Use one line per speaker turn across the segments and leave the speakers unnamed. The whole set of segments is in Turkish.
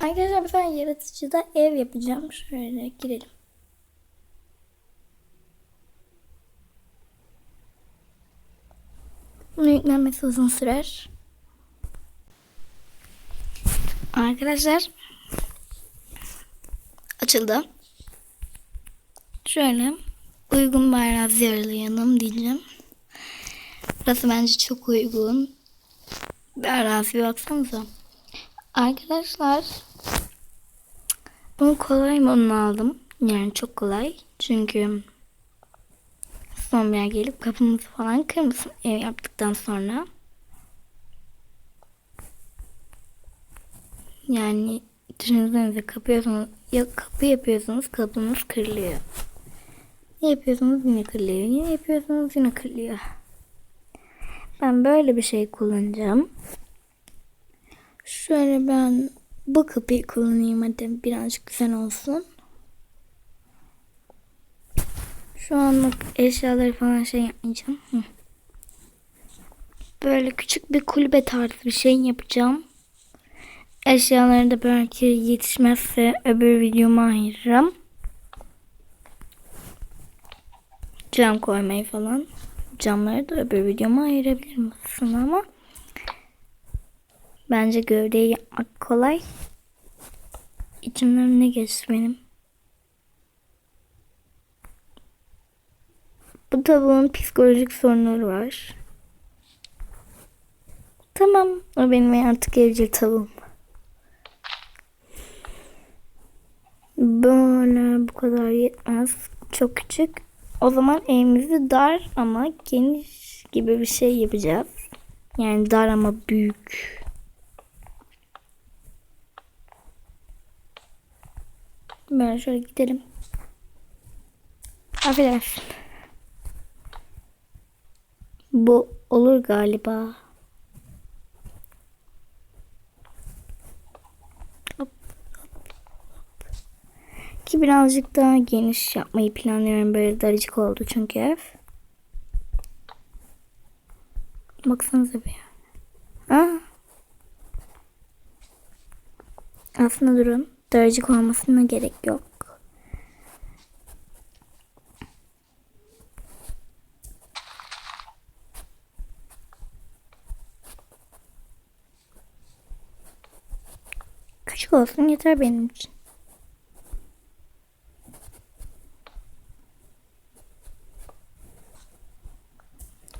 Arkadaşlar bir tane yaratıcıda ev yapacağım. Şöyle girelim. Bunun yüklenmesi uzun sürer. Arkadaşlar açıldı. Şöyle uygun bir arazi ayarlayalım diyeceğim. Burası bence çok uygun. Bir arazi baksanıza. Arkadaşlar bunu kolay modunu aldım. Yani çok kolay. Çünkü yer gelip kapımızı falan kırmasın ev yaptıktan sonra. Yani düşünsenize kapı yapıyorsunuz, ya kapı yapıyorsunuz kapınız kırılıyor. Yapıyorsunuz yine kırılıyor. Yine yapıyorsunuz yine kırılıyor. Ben böyle bir şey kullanacağım. Şöyle ben bu kapıyı kullanayım hadi birazcık güzel olsun. Şu anlık eşyaları falan şey yapmayacağım. Böyle küçük bir kulübe tarzı bir şey yapacağım. Eşyaları da belki yetişmezse öbür videoma ayırırım. Cam koymayı falan. Camları da öbür videoma ayırabilirim aslında ama bence gövdeyi yapmak kolay. İçimden ne geçti benim? Bu tavuğun psikolojik sorunları var. Tamam, o benim artık evcil tavuğum. Böyle bu kadar yetmez. Çok küçük. O zaman evimizi dar ama geniş gibi bir şey yapacağız. Yani dar ama büyük. Böyle şöyle gidelim. Affedersin. Bu olur galiba. Hop, hop, hop. Ki birazcık daha geniş yapmayı planlıyorum. Böyle daracık oldu çünkü ev. Baksanıza bir. Ha? Aslında durun. Daracık olmasına gerek yok. Küçük olsun yeter benim için.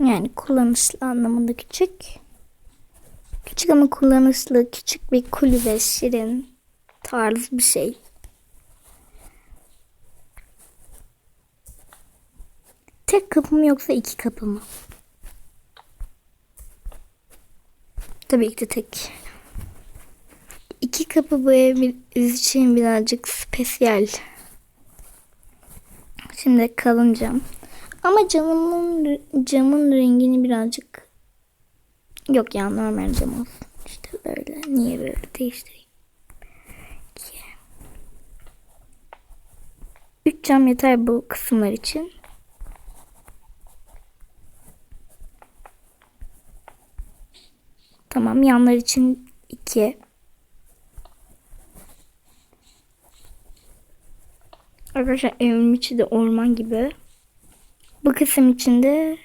Yani kullanışlı anlamında küçük. Küçük ama kullanışlı küçük bir kulübe şirin tarz bir şey. Tek kapı mı yoksa iki kapı mı? Tabii ki de tek. İki kapı bu ev için birazcık spesiyel. Şimdi kalın cam. Ama camın camın rengini birazcık yok ya normal cam olsun. İşte böyle. Niye böyle değiştireyim? 3 cam yeter bu kısımlar için. Tamam yanlar için 2. Arkadaşlar evimin içi de orman gibi. Bu kısım içinde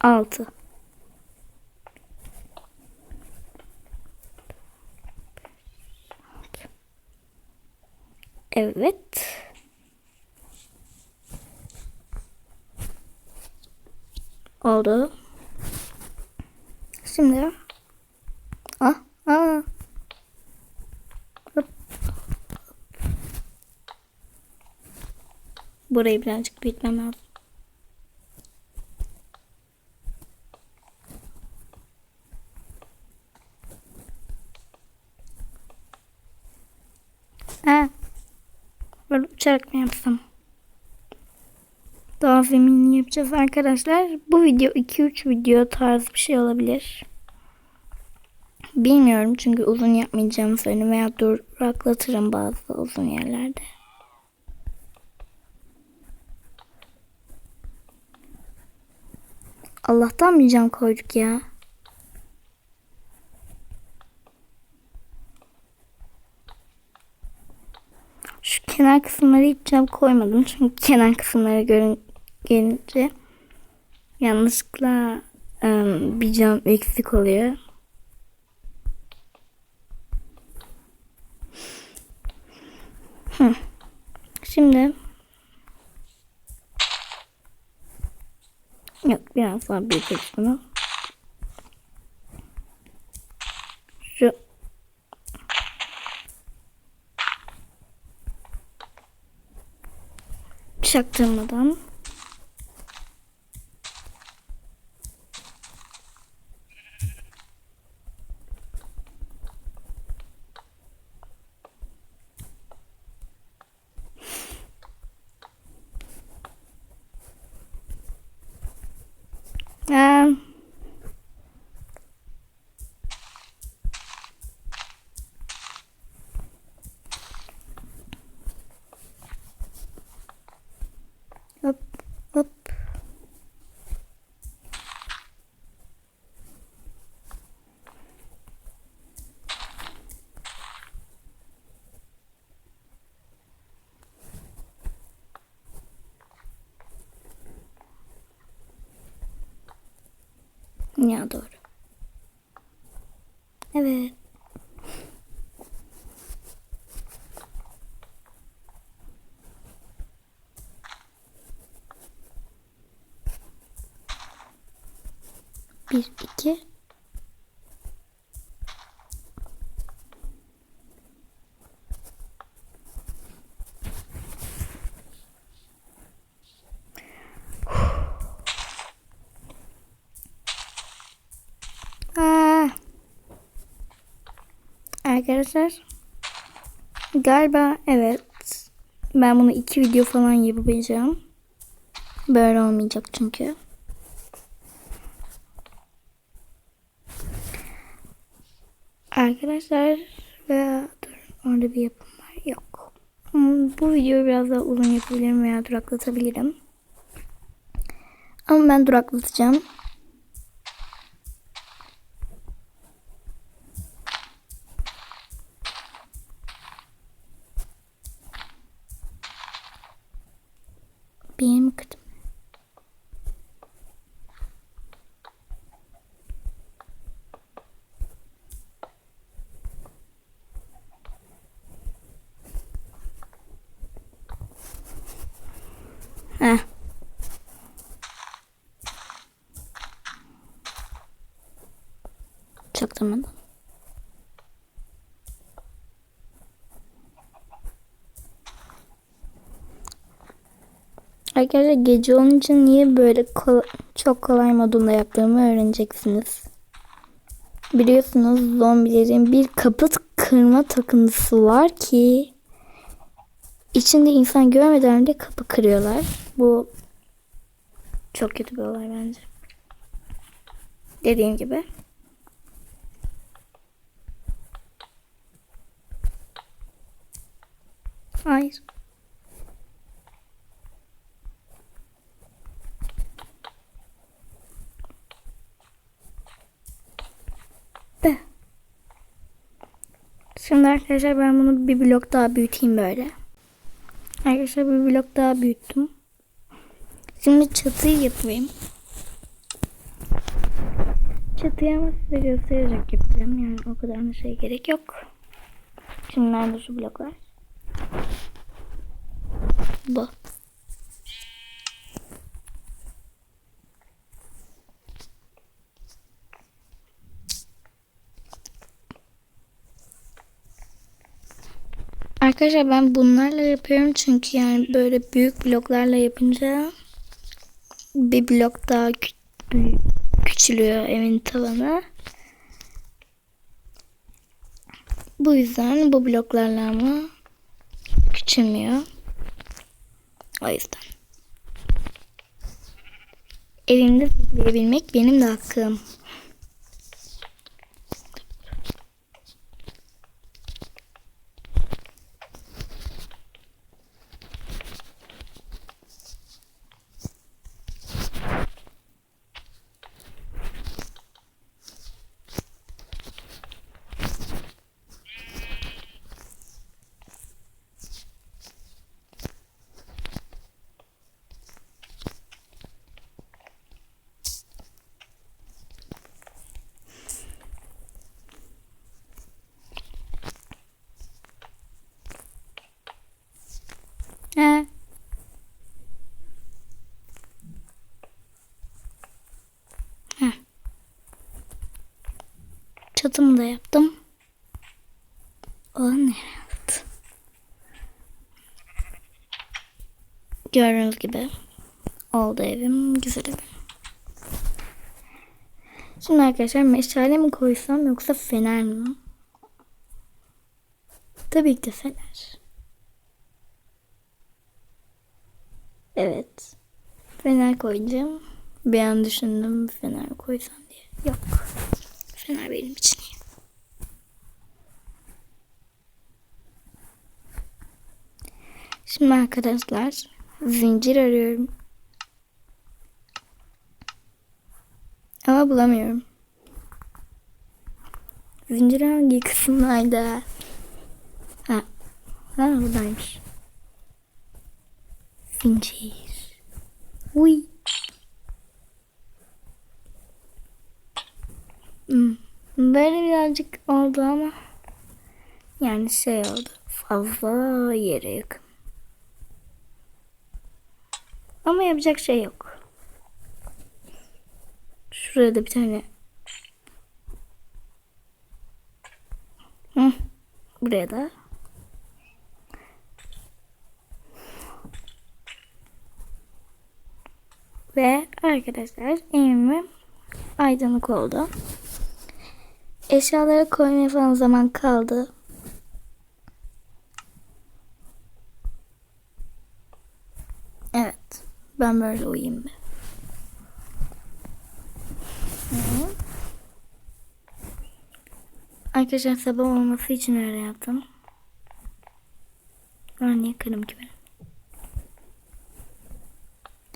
6. Evet. Oldu. Şimdi ah ah Hop. Burayı birazcık büyütmem lazım. Ha. Böyle uçarak mı yapsam? Zeminli yapacağız arkadaşlar. Bu video 2-3 video tarz bir şey olabilir. Bilmiyorum çünkü uzun yapmayacağım söyledim veya duraklatırım bazı uzun yerlerde. Allah'tan bir cam koyduk ya. kenar kısımları hiç cam koymadım. Çünkü kenar kısımları görün gelince yanlışlıkla ım, bir cam eksik oluyor. Şimdi yok biraz daha büyüteceğiz bunu. Şu çaktırmadan Aa, hop hop. Ya doğru. Evet. Bir, iki. Aa. Arkadaşlar galiba evet ben bunu iki video falan yapabileceğim. Böyle olmayacak çünkü. Arkadaşlar veya dur orada bir yapım var yok. Hmm, Bu videoyu biraz daha uzun yapabilirim veya duraklatabilirim. Ama ben duraklatacağım. Bir yerimi kırdım. Heh. Çaktırmadan. Arkadaşlar gece olunca niye böyle kol- çok kolay modunda yaptığımı öğreneceksiniz. Biliyorsunuz zombilerin bir kapı kırma takıntısı var ki içinde insan görmeden de kapı kırıyorlar. Bu çok kötü bir olay bence. Dediğim gibi. Hayır. De. Şimdi arkadaşlar ben bunu bir blok daha büyüteyim böyle. Arkadaşlar bir blok daha büyüttüm. Şimdi çatıyı yapayım. Çatıyı ama size göstererek yapacağım. Yani o kadar da şey gerek yok. Şimdi nerede şu bloklar? Bu. Arkadaşlar ben bunlarla yapıyorum çünkü yani böyle büyük bloklarla yapınca bir blok daha kü- küçülüyor evin tavanı. Bu yüzden bu bloklarla ama küçülmüyor. O yüzden. Evimde zıplayabilmek benim de hakkım. Çatımı da yaptım. O ne yaptı? Gördüğünüz gibi oldu evim. Güzel evim. Şimdi arkadaşlar meşale mi koysam yoksa fener mi? Tabii ki de fener. Evet. Fener koyacağım. Bir an düşündüm fener koysam diye. Yok. Fener benim için. Şimdi arkadaşlar zincir arıyorum. Ama bulamıyorum. Zincir hangi kısımdaydı? Ha. Ha buradaymış. Zincir. Uy. Böyle birazcık oldu ama yani şey oldu. Fazla yere yakın. Ama yapacak şey yok. Şuraya da bir tane. Hı. Buraya da. Ve arkadaşlar evim aydınlık oldu. Eşyaları koymaya falan zaman kaldı. Evet. Ben böyle uyuyayım. Hı. Arkadaşlar sabah olması için öyle yaptım. Ben niye kırım ki ben?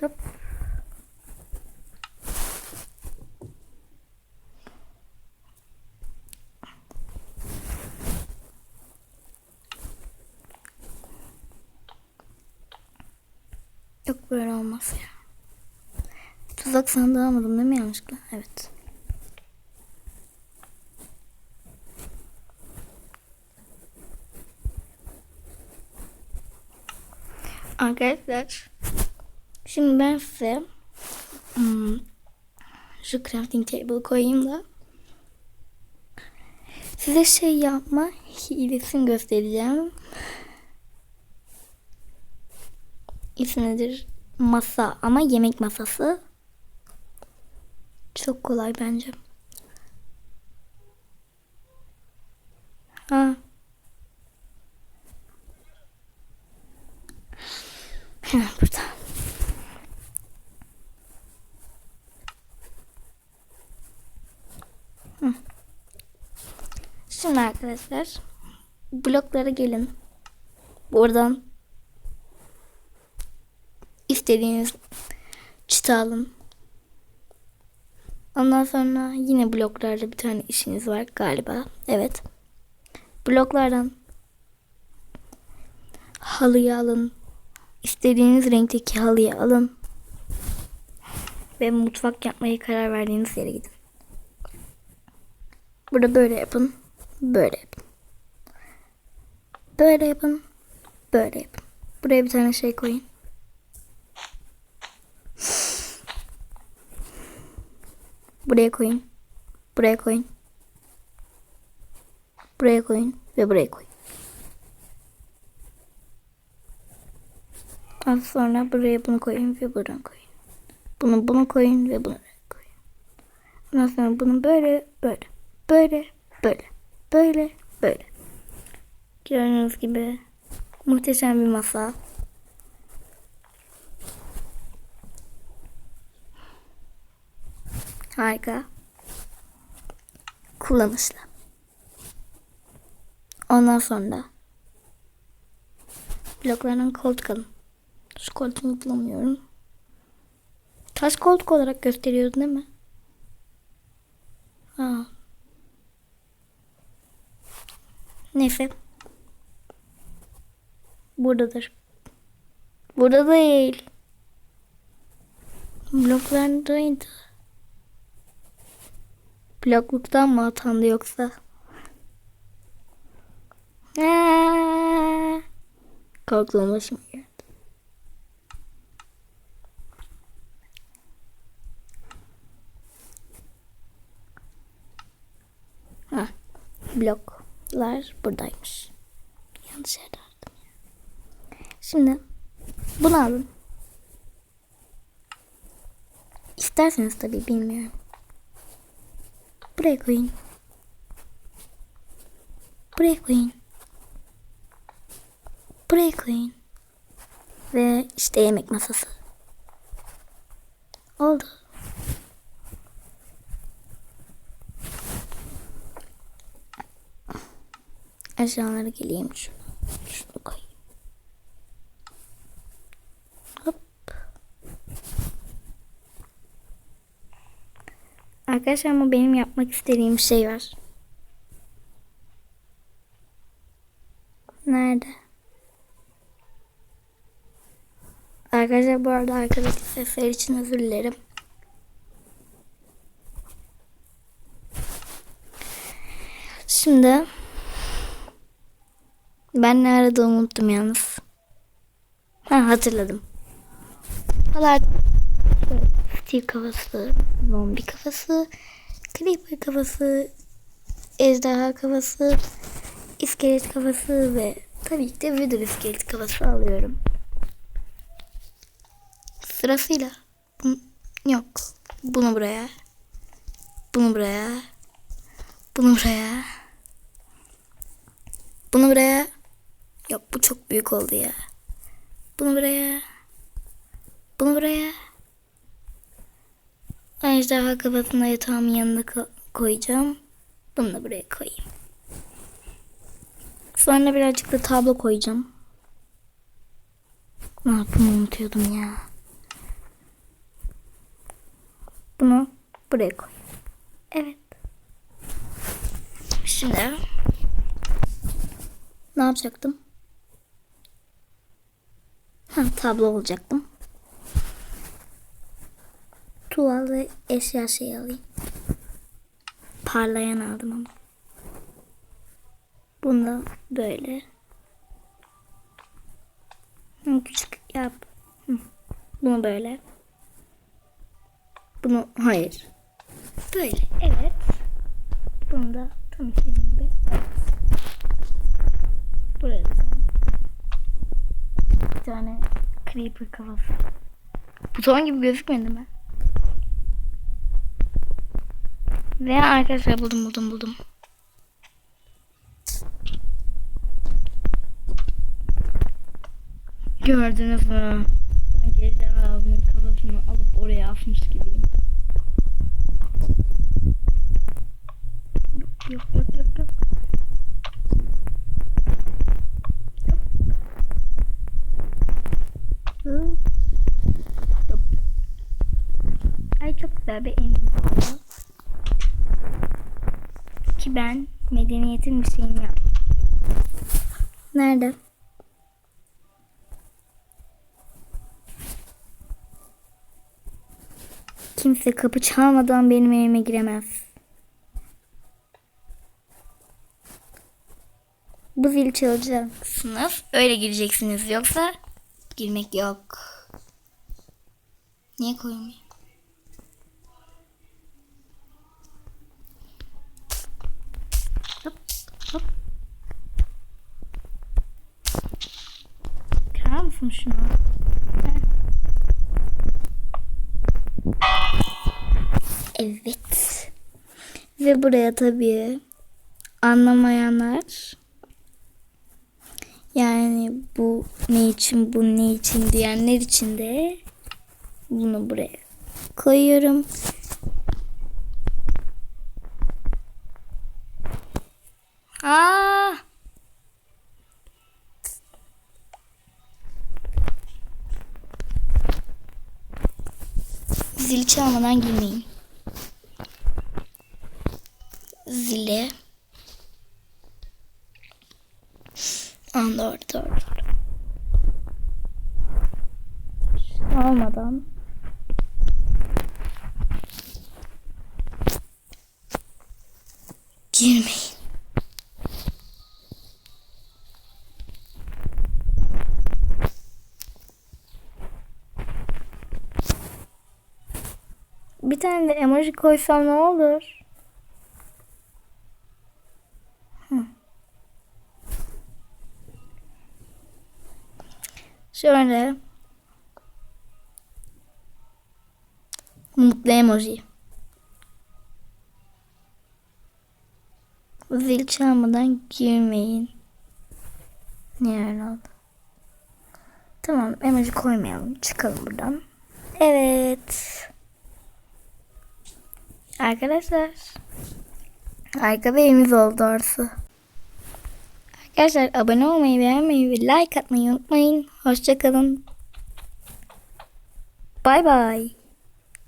Hop. Yok böyle olmaz ya. Tuzak sandığı almadım değil mi yanlışlıkla? Evet. Arkadaşlar şimdi ben size hmm, şu crafting table koyayım da size şey yapma hilesini göstereceğim. İsmi nedir? Masa ama yemek masası. Çok kolay bence. Ha. Hemen burada. Şimdi arkadaşlar bloklara gelin. Buradan istediğiniz çıta alın. Ondan sonra yine bloklarda bir tane işiniz var galiba. Evet. Bloklardan halıyı alın. İstediğiniz renkteki halıyı alın. Ve mutfak yapmaya karar verdiğiniz yere gidin. Burada böyle yapın. Böyle yapın. Böyle yapın. Böyle yapın. Buraya bir tane şey koyun. Buraya koyun. Buraya koyun. Buraya koyun ve buraya koyun. Az sonra buraya bunu koyun ve buradan koyun. Bunu bunu koyun ve bunu koyun. Ondan sonra bunu böyle böyle böyle böyle böyle böyle. Gördüğünüz gibi muhteşem bir masa. Harika. Kullanışlı. Ondan sonra bloklarından koltuk alın. Şu koltuğumu bulamıyorum. Taş koltuk olarak gösteriyordu değil mi? Ha. Neyse. Buradadır. Burada değil. Bloklarındaydı. Blokluktan mı atandı yoksa? Aa, korktuğum başıma geldi. Ha. Anahtar buradaymış. Yanlış yerde aradım ya. Şimdi bunu alın. İsterseniz tabii bilmiyorum. Buraya koyun. Buraya koyun. Buraya koyun. Ve işte yemek masası. Oldu. Aşağılara geleyim şunu. Şunu koyayım. Hop. Arkadaşlar ama benim yapmak istediğim şey var. Nerede? Arkadaşlar bu arada arkadaki sesler için özür dilerim. Şimdi ben ne aradığımı unuttum yalnız. Ha hatırladım. Falar Steve kafası, zombi kafası, creeper kafası, ejderha kafası, iskelet kafası ve tabii ki de wither iskelet kafası alıyorum. Sırasıyla. Yok. Bunu buraya. Bunu buraya. Bunu buraya. Bunu buraya. Yok bu çok büyük oldu ya. Bunu buraya. Bunu buraya. Ejderha kafasını yatağımın yanına ko- koyacağım. Bunu da buraya koyayım. Sonra birazcık da tablo koyacağım. Ne bunu unutuyordum ya. Bunu buraya koy. Evet. Şimdi ne yapacaktım? Ha, tablo olacaktım. Tuval ve eşya şey alayım. Parlayan aldım ama. Bunu böyle. Hı, küçük yap. Bunu böyle. Bunu hayır. Böyle evet. Bunu da tam istediğim gibi. Buraya da bir tane creeper kafası. Buton gibi gözükmedi mi? Ve arkadaşlar buldum buldum buldum. Gördünüz mü? Ben Ejderhanın kafasını alıp oraya asmış gibiyim. Yok yok yok yok yok. Hı. Yok. Ay çok güzel bir evim oldu. Ki ben medeniyetin bir şeyini yaptım. Nerede? Kimse kapı çalmadan benim evime giremez. Bu zil çalacaksınız. Öyle gireceksiniz. Yoksa girmek yok. Niye koymayayım? Hop hop. Mısın şunu? Evet. Ve buraya tabii anlamayanlar yani bu ne için bu ne için diyenler için de bunu buraya koyuyorum. Aa! Zili çalmadan girmeyin. Zile. Aa, doğru doğru doğru. Almadan. Girmeyin. ben de emoji koysam ne olur? Şöyle. Mutlu emoji. Zil çalmadan girmeyin. Niye oldu? Tamam emoji koymayalım. Çıkalım buradan. Evet. Arkadaşlar. Harika bir evimiz oldu orası. Arkadaşlar abone olmayı, beğenmeyi ve like atmayı unutmayın. Hoşçakalın. Bay bay.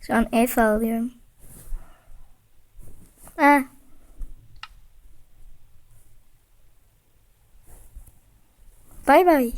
Şu an el sallıyorum. Ha. Bay bay.